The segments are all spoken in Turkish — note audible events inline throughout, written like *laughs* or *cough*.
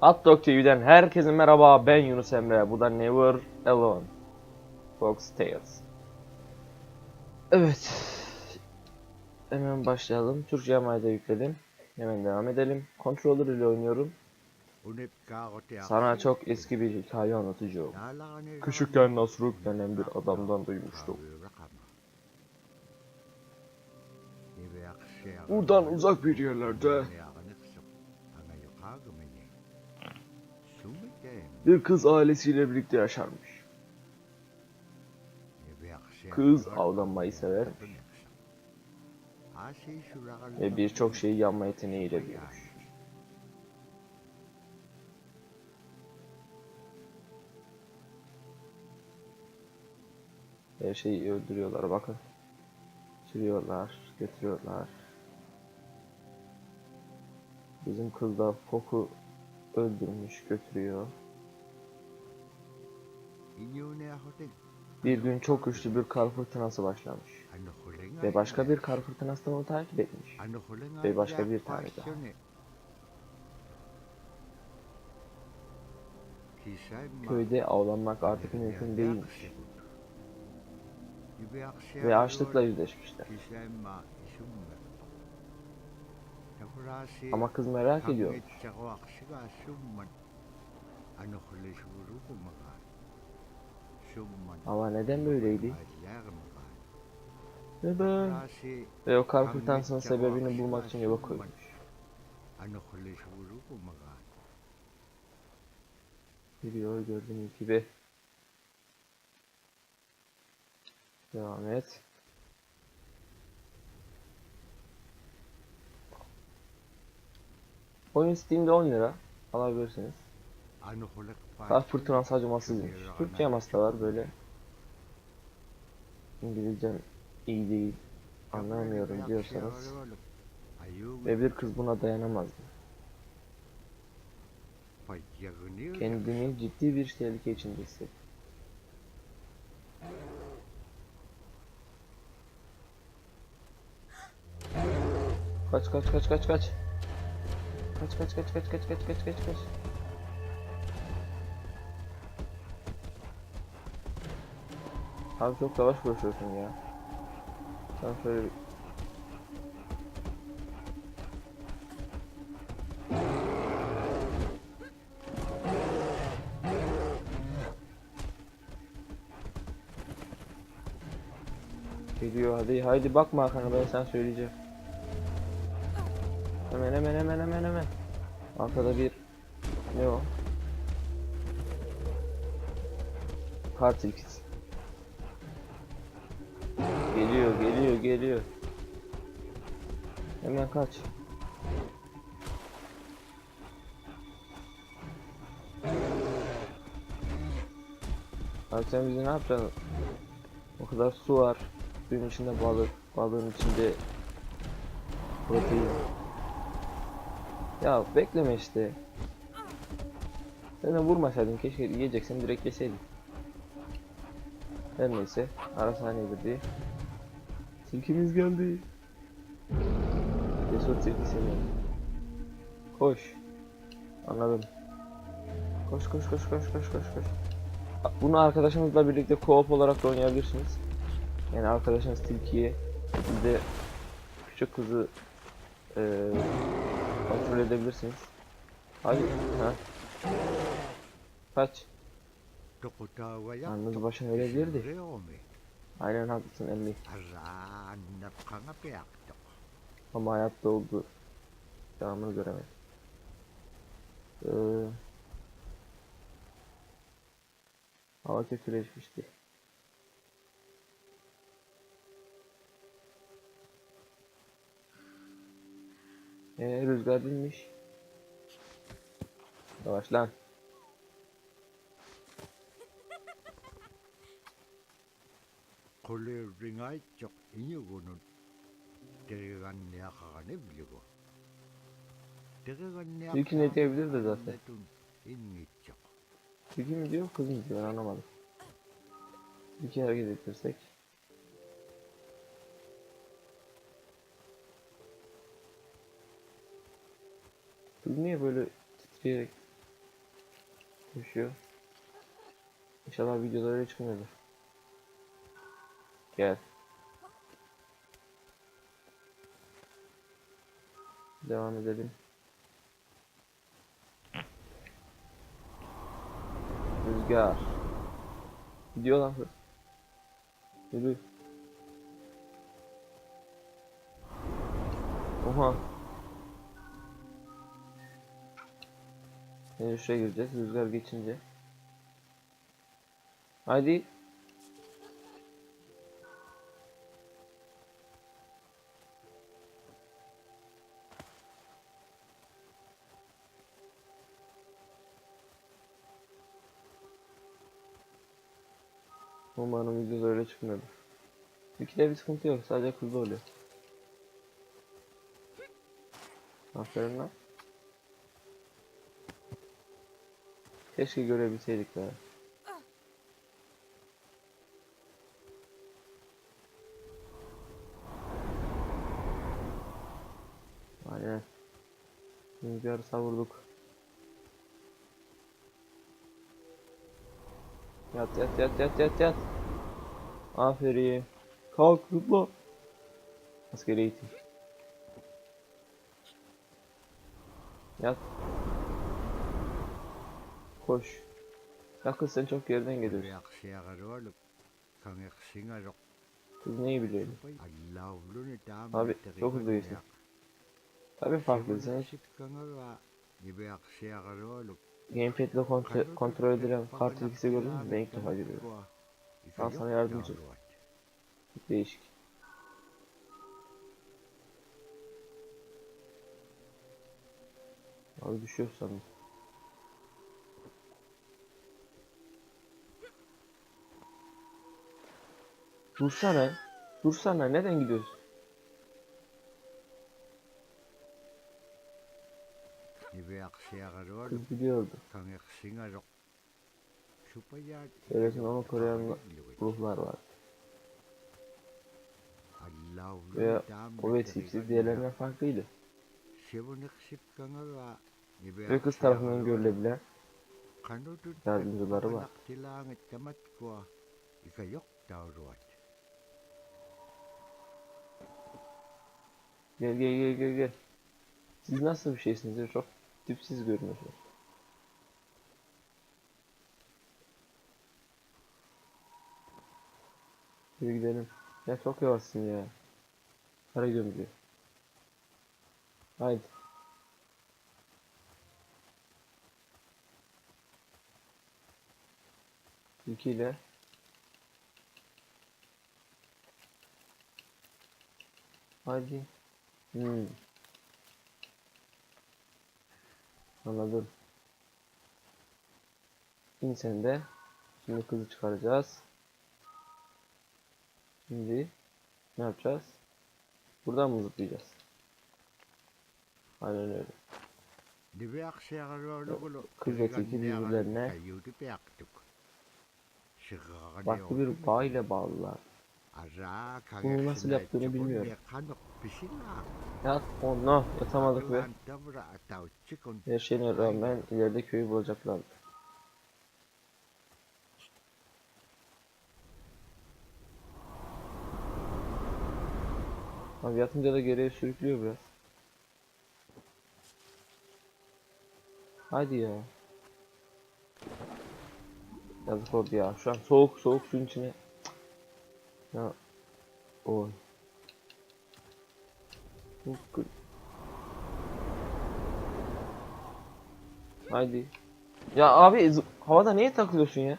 Hot Dog TV'den herkese merhaba ben Yunus Emre bu da Never Alone Fox Tales. Evet Hemen başlayalım. Türkçe yamayı yükledim. Hemen devam edelim. Controller ile oynuyorum. Sana çok eski bir hikaye anlatacağım. Küçükken Nasruk denen bir adamdan duymuştum. Buradan uzak bir yerlerde bir kız ailesiyle birlikte yaşarmış. Kız avlanmayı severmiş ve birçok şeyi yapma yeteneğiyle büyümüş. Her şeyi öldürüyorlar bakın. Sürüyorlar, götürüyorlar. Bizim kız da Fok'u öldürmüş, götürüyor. Bir gün çok güçlü bir kar fırtınası başlamış. ve başka bir kar fırtınası da onu takip etmiş. Ve başka bir tane daha. Köyde avlanmak artık mümkün değilmiş. Ve açlıkla yüzleşmişler. Ama kız merak ediyormuş. Ama neden böyleydi? Neden? Ve o kar fırtınasının sebebini bulmak için yola koymuş. Geliyor gördüğünüz gibi. Devam et. Oyun Steam'de 10 lira alabilirsiniz. Kar fırtınası acımasızmış. Türkçe yaması da böyle. İngilizcem iyi değil. Anlamıyorum diyorsanız. Ve bir kız buna dayanamazdı. Kendini ciddi bir tehlike içinde hissetti. Kaç kaç kaç kaç kaç. Kaç kaç kaç kaç kaç kaç kaç kaç kaç. Abi çok yavaş koşuyorsun ya. Sen şöyle bir... Geliyor hadi haydi bakma arkana ben sen söyleyeceğim. Hemen hemen hemen hemen hemen. Arkada bir ne o? Kar tilkisi. Geliyor. Hemen kaç. Abi sen bizi ne yapacaksın? O kadar su var. Suyun içinde balık. Balığın içinde protein. Ya bekleme işte. Sen de vurmasaydın keşke yiyeceksen direkt yeseydin. Her neyse. Ara saniyedir diye. Tilkimiz geldi. Cesur tilki seni. Koş. Anladım. Koş koş koş koş koş koş koş. Bunu arkadaşınızla birlikte co-op olarak da oynayabilirsiniz. Yani arkadaşınız tilkiye siz de küçük kızı eee kontrol edebilirsiniz. Hadi. Ha. Kaç. Yalnız başına ölebilirdi. Aynen haklısın emmi. Ama hayatta oldu. Devamını göremedim. Ee, hava kötüleşmişti. Ee, rüzgar dinmiş. Yavaş lan. quliurringaitsoq iñugunut teriganniaqaranivlugu teriganniaq İlkini edebilir de zaten. İngitsoq. Tilki mi diyor kız mı diyor ben anlamadım. Tilki hareket ettirsek. Kız niye böyle titreyerek koşuyor? İnşallah videolar öyle çıkmıyordur. Gel. Devam edelim. Rüzgar. Gidiyor lan hız. Yürü. Oha. Şimdi şuraya gireceğiz. Rüzgar geçince. Haydi. Umarım videoda öyle çıkmıyordur. İkide bir sıkıntı yok. Sadece hızlı oluyor. Aferin lan. Keşke görebilseydik be. Aynen. Rüzgarı savurduk. Yat yat yat yat yat yat. Aferin. Kalk zıpla. Askeri eğitim. Yat. Koş. Ya kız sen çok geriden geliyorsun. Kız neyi biliyor? allauluni Abi, çok hızlı geçtin. Tabii farklı. Nibeaksiyagaroluk gamepad'le kontrol, kontrol edilen kart ilgisi gördün mü? Ben ilk defa görüyorum. Al sana yardımcı. Değişik. Abi düşüyor sandım. Dursana. Dursana. Neden gidiyorsun? Kız biliyordu. Söylesin onu koruyan ruhlar var. Ve o ve tipsiz diğerlerinden farklıydı. Sivuneqsipkangava Ve kız tarafından görülebilen yardımcıları var. Gel gel gel gel gel. Siz nasıl bir şeysiniz? Çok tipsiz görünüyorsunuz. Yürü gidelim. Ya çok yavaşsın ya. Para gömülüyor. Haydi. İkiyle. Haydi. Hmm. Anladım. İn sen de. Şimdi kızı çıkaracağız. Şimdi ne yapacağız? Buradan mı zıplayacağız? Aynen öyle. Kız ve tilki birbirlerine Farklı bir bağ ile bağlılar. Bunu nasıl yaptığını bilmiyorum. Yat onunla yatamadık ve her şeyine ileride köyü bulacaklardı. Abi yatınca da geriye sürüklüyor biraz. Hadi ya. Yazık oldu ya. Şu an soğuk soğuk suyun içine. Ya. Oy. Çok Haydi. Ya abi havada niye takılıyorsun ya?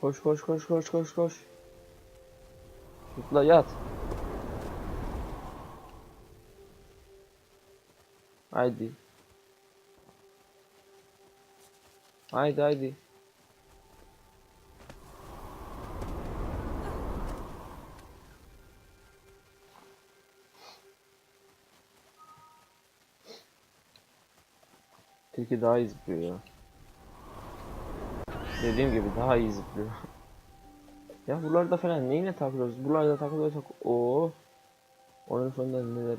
Koş koş koş koş koş koş. Zıpla yat. Haydi. Haydi haydi. Tilki daha iyi zıplıyor ya. Dediğim gibi daha iyi zıplıyor. *laughs* ya buralarda falan neyine takılıyoruz? Buralarda takılıyorsak o Oyun sonunda neler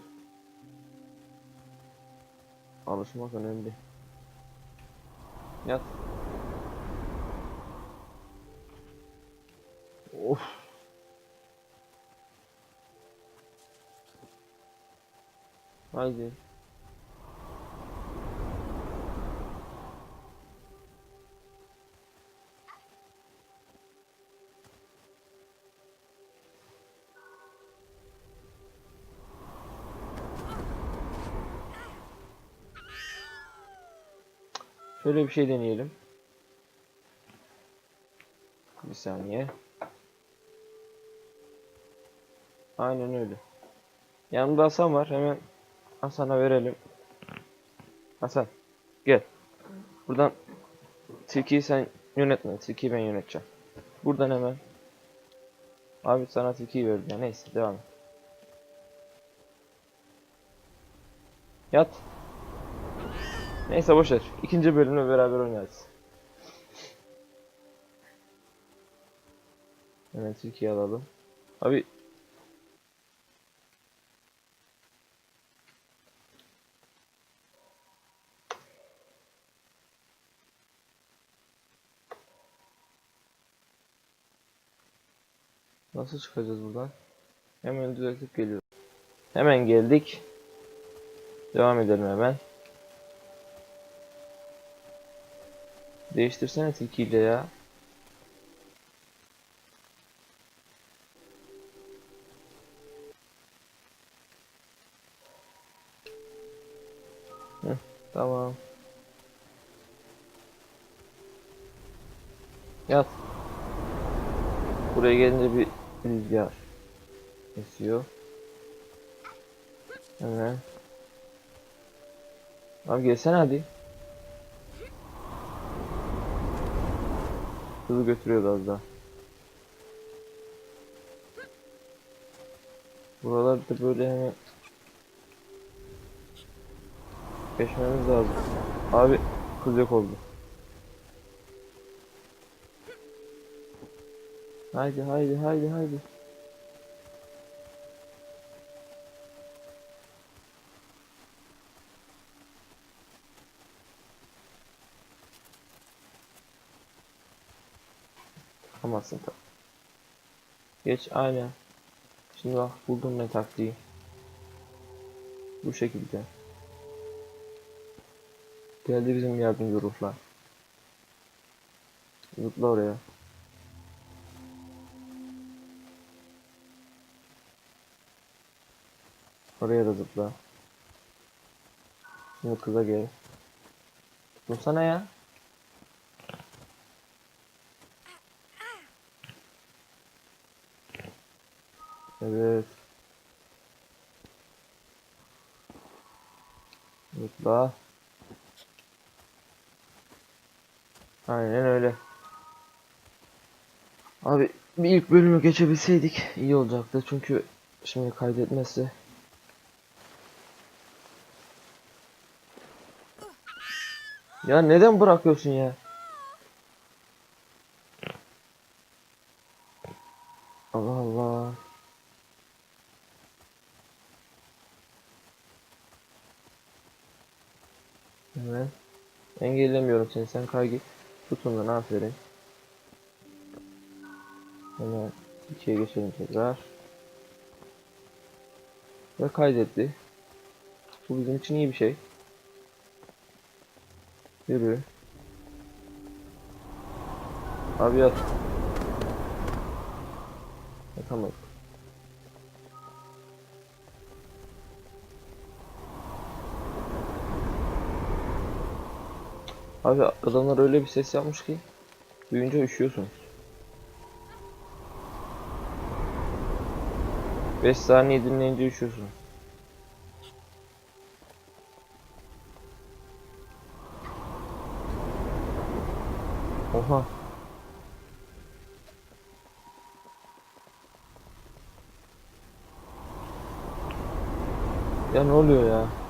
alışmak önemli. Yat. Of. Haydi. Şöyle bir şey deneyelim. Bir saniye. Aynen öyle. Yanımda Hasan var. Hemen Hasan'a verelim. Hasan gel. Buradan tilkiyi sen yönetme. Tilkiyi ben yöneteceğim. Buradan hemen. Abi sana tilkiyi verdi. Neyse devam et. Yat. Neyse boşver. İkinci bölümle beraber oynarız. Hemen Türkiye alalım. Abi Nasıl çıkacağız buradan? Hemen düzeltip geliyorum. Hemen geldik. Devam edelim hemen. Değiştirsene tilkiyle ya. Heh, tamam. Yat. Buraya gelince bir rüzgar esiyor. Hemen. Abi gelsene hadi. Hızlı götürüyordu az daha. Buralarda böyle hemen geçmemiz lazım. Abi kız yok oldu. Haydi haydi haydi haydi. Tamamsın tamam. Geç aynen. Şimdi bak buldum ne taktiği. Bu şekilde. Geldi bizim yardımcı ruhlar. Zıpla oraya. Oraya da zıpla. Şimdi kıza gel. Tutunsana ya. Evet. Zıpla. Aynen öyle. Abi bir ilk bölümü geçebilseydik iyi olacaktı çünkü şimdi kaydetmezse Ya neden bırakıyorsun ya? Allah Allah. Hemen. Seni. Sen kay git. Tutundan aferin. Hemen ikiye geçelim tekrar. Ve kaydetti. Bu bizim için iyi bir şey. Yürü. Abi yat. Yatamadık. Abi adamlar öyle bir ses yapmış ki duyunca üşüyorsunuz. 5 saniye dinleyince üşüyorsunuz. Oha. Ya ne oluyor ya?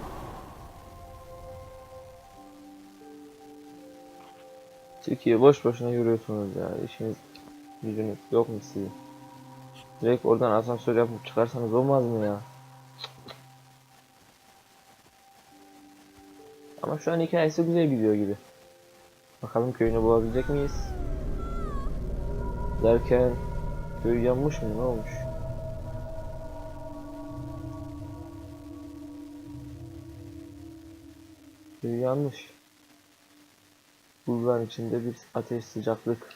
Türkiye boş boşuna yürüyorsunuz ya. İşiniz gücünüz yok mu sizin? Direkt oradan asansör yapıp çıkarsanız olmaz mı ya? Ama şu an hikayesi güzel gidiyor gibi. Bakalım köyünü bulabilecek miyiz? Derken köy yanmış mı ne olmuş? Köy yanmış. Buzların içinde bir ateş sıcaklık.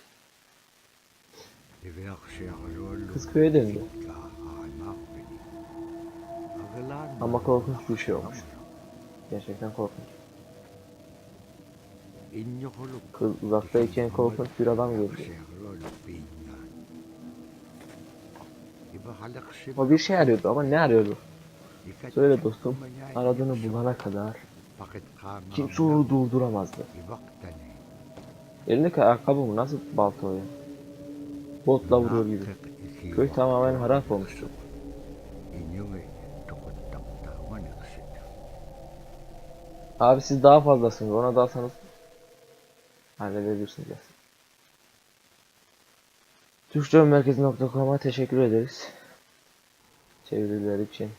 Kız köye döndü. Ama korkunç bir şey olmuş. Gerçekten korkunç. Kız uzaktayken korkunç bir adam gördü. O bir şey arıyordu ama ne arıyordu? Söyle dostum, aradığını bulana kadar kimse onu durduramazdı. Elindeki ayakkabı mı? Nasıl balta o ya? Botla vuruyor gibi. Köy tamamen harap olmuştu. Abi siz daha fazlasınız. Ona dalsanız halledebilirsiniz. ya. Türkçemerkezi.com'a teşekkür ederiz. Çeviriler için.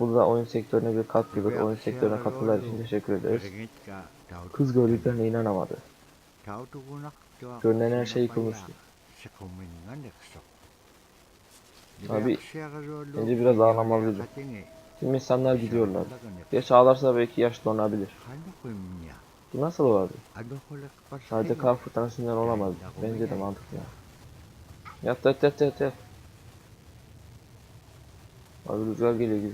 Burada oyun sektörüne bir katkıdır. Oyun sektörüne katılar için teşekkür ederiz. Kız gördüklerine inanamadı. Görünen her şey yıkılmıştı. Abi, bence biraz ağlamalıydı. Tüm insanlar gidiyorlar. Geç ağlarsa belki yaş donabilir. Bu nasıl olabilir? Sadece kar fırtınasından olamaz. Bence de mantıklı. ya. Yat yat yat yat yat. Abi rüzgar geliyor gibi.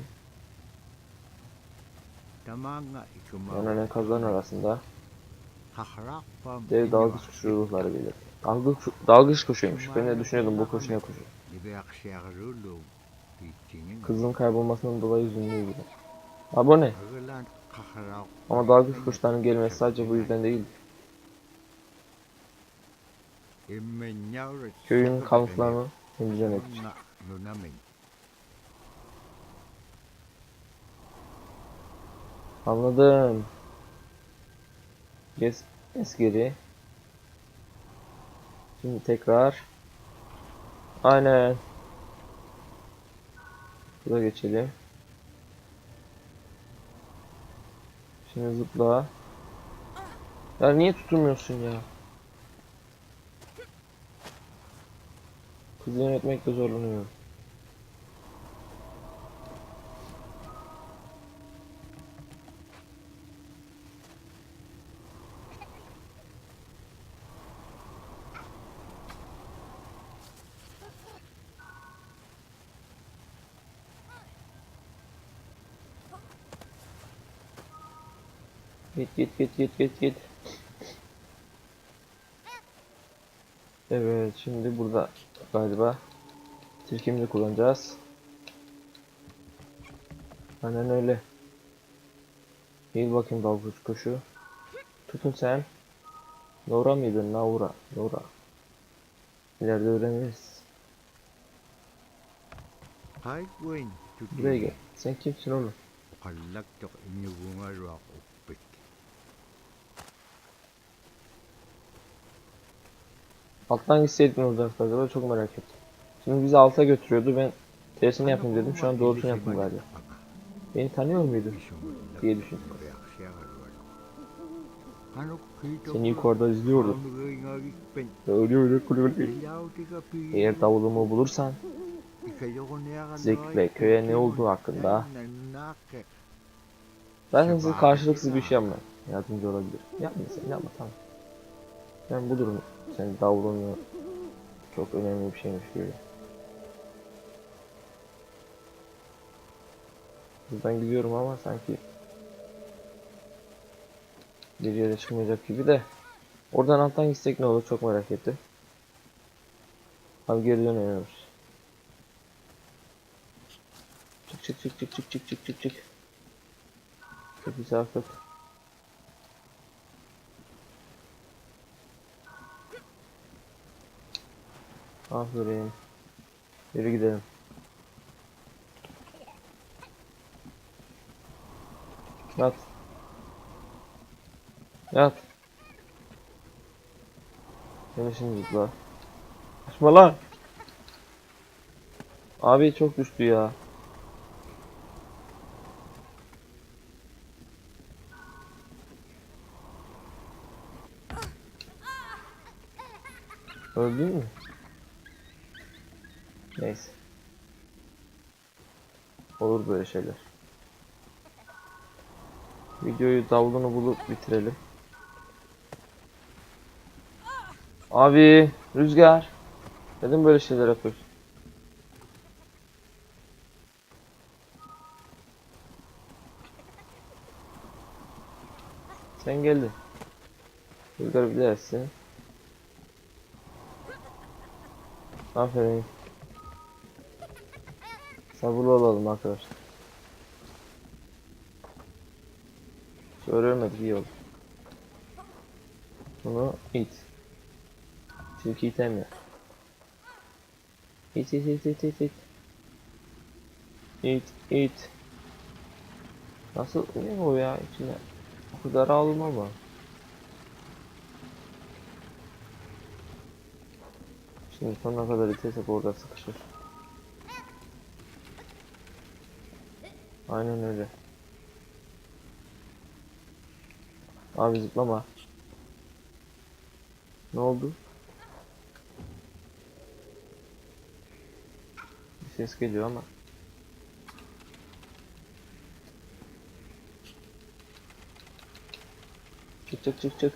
Yanan enkazların arasında dev dalgıç kuşu ruhları gelir. Dalgıç, dalgıç kuşuymuş. Ben de düşünüyordum bu kuş ne kuşu. Kızın kaybolmasından dolayı üzünlüydü. O ne? Ama dalgıç kuşlarının gelmesi sadece bu yüzden değil. Köyün kalıntılarını temizlemek için. Anladım. Geç, geç geri. Şimdi tekrar. Aynen. Şuraya geçelim. Şimdi zıpla. Ya niye tutunmuyorsun ya? Kızı yönetmekte zorlanıyor. Git git git git git git. Evet şimdi burada galiba tilkimizi kullanacağız. Aynen öyle. Eğil bakayım dalgıç kuşu. Tutun sen. Nora mıydı? Naura. Nora. İleride öğreniriz. Buraya gel. Sen kimsin oğlum? Alttan gitseydik ne olacaktı acaba çok merak ettim. Şimdi bizi alta götürüyordu ben tersini yapayım dedim şu an doğrusunu yaptım galiba. Beni tanıyor muydun? diye düşündüm. Seni yukarıda izliyordum. Öyle öyle öyle. Eğer davulumu bulursan Zek ve köye ne olduğu hakkında zaten siz karşılıksız bir şey yapmayın. Yardımcı olabilir. Yapma sen yapma tamam. Ben bu durum senin davulunu çok önemli bir şeymiş gibi. Buradan gidiyorum ama sanki bir yere çıkmayacak gibi de oradan alttan gitsek ne olur çok merak ettim. Abi geri dönüyoruz. Çık çık çık çık çık çık çık çık çık. Çok güzel çok. Ah durayım. Yürü gidelim. Yat. Yat. Seni şimdi zıpla. Kaçma lan. Abi çok düştü ya. Öldün mü? Neyse. Olur böyle şeyler. Videoyu davulunu bulup bitirelim. Abi Rüzgar. Neden böyle şeyler yapıyorsun? Sen geldin. Rüzgar bilersin. Aferin. Sabırlı olalım arkadaşlar. Hiç öğrenmedik iyi oldu. Bunu it. Çünkü itemiyor. İt it it it it it. İt it. Nasıl ne o ya içine? O kadar alma mı? Şimdi sonuna kadar itersek orada sıkışır. Aynen öyle. Abi zıplama. Ne oldu? Bir ses geliyor ama. Çık çık çık çık.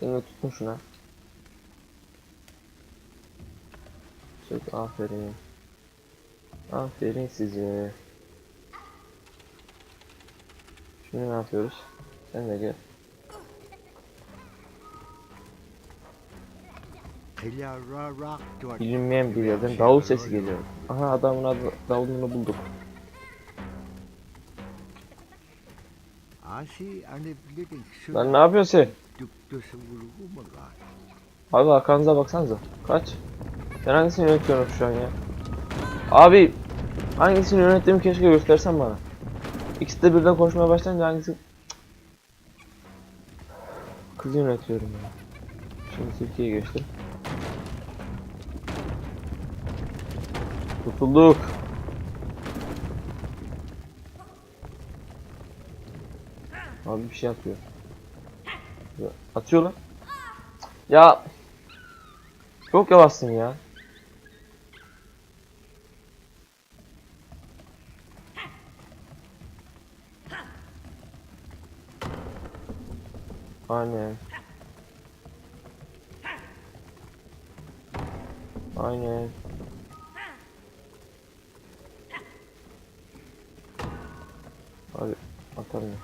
Sen de tutun şuna. Çık aferin. Aferin size. Şimdi ne yapıyoruz? Sen de gel. Bilinmeyen bir yerden davul sesi geliyor. Aha adamın adı, davulunu bulduk. Lan ne yapıyorsun sen? Abi arkanıza baksanıza. Kaç? Ben hangisini yönetiyorum şu an ya? Abi hangisini yönettiğimi keşke göstersen bana. İkisi de birden koşmaya başlayınca hangisi... Kız yönetiyorum ya. Şimdi Türkiye'ye geçtim. Tutulduk. Abi bir şey atıyor. Atıyor lan. Ya çok yavaşsın ya. Aynen. Aynen. Hadi atalım.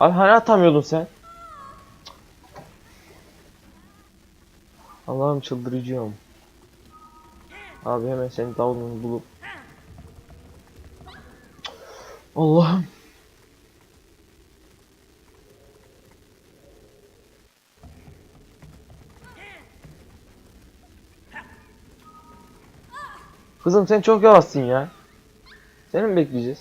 Abi hani atamıyordun sen? Allah'ım çıldıracağım. Abi hemen senin davulunu bulup Allah'ım. Kızım sen çok yavaşsın ya. Seni mi bekleyeceğiz?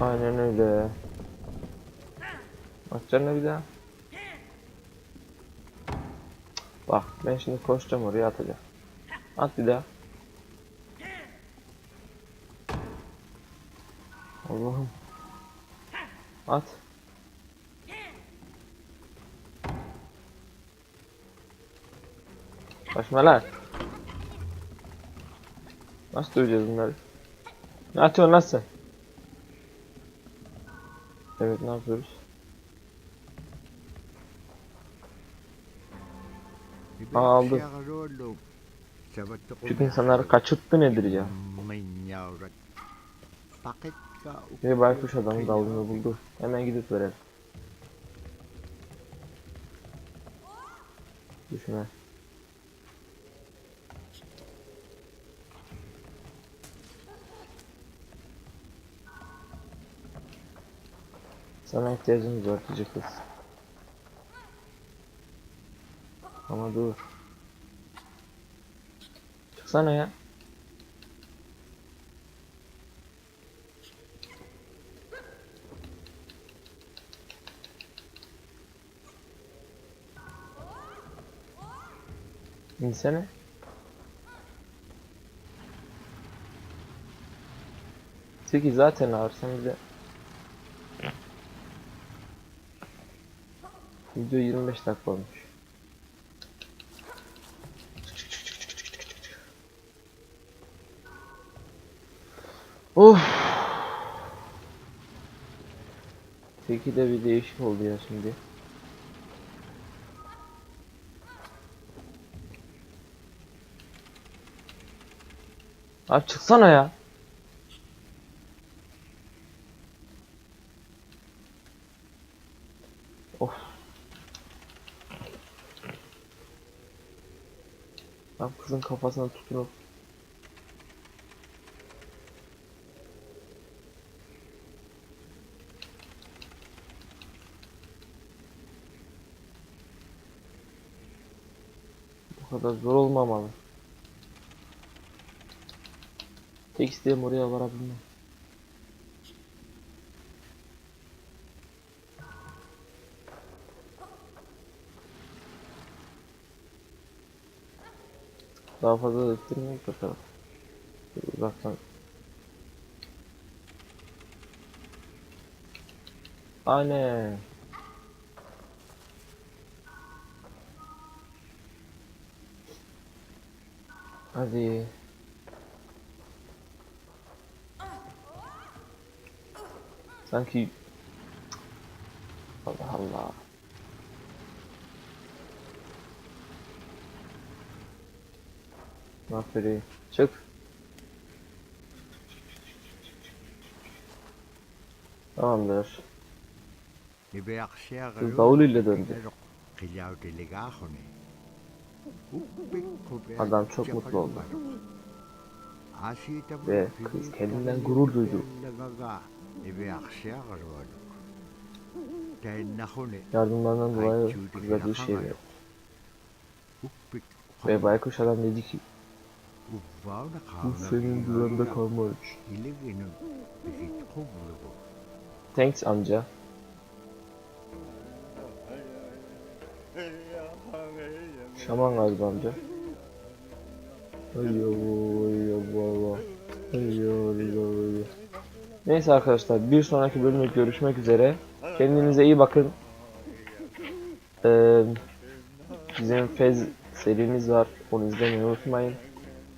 Aynen öyle. Atacaksın bir daha. Bak ben şimdi koşacağım oraya atacağım. At bir daha. Allah'ım. At. Kaçma lan. Nasıl döveceğiz bunları? Ne atıyorsun lan sen? Evet ne yapıyoruz? Aa, aldı. Çünkü insanları kaçırttı nedir ya? Menyaurat. Paket ka. Bir baykuş adamın davulunu buldu. Hemen gidip verelim. Düşme. Sana ihtiyacımız var cici kız. Ama dur. Çıksana ya. İnsene. Sekiz zaten ağır sen bize. Video 25 dakika olmuş. Of. Teki de bir değişik oldu ya şimdi. Abi çıksana ya. Kızın kafasına tutunup Bu kadar zor olmamalı. Tek isteğim oraya varabilmem. Daha fazla ettirmeyin. Şöyle Uzaktan. Anne. Hadi. Sanki Allah Allah. Aferin. Çık. Tamamdır. Davul ile döndü. Adam çok mutlu oldu. Ve kız kendinden gurur duydu. Yardımlarından dolayı kızla bir şey verdi. Ve baykuş adam dedi ki bu senin güvende kalmak için. Thanks amca. Şaman galiba amca. Neyse arkadaşlar bir sonraki bölümde görüşmek üzere. Kendinize iyi bakın. Ee, bizim Fez serimiz var. Onu izlemeyi unutmayın.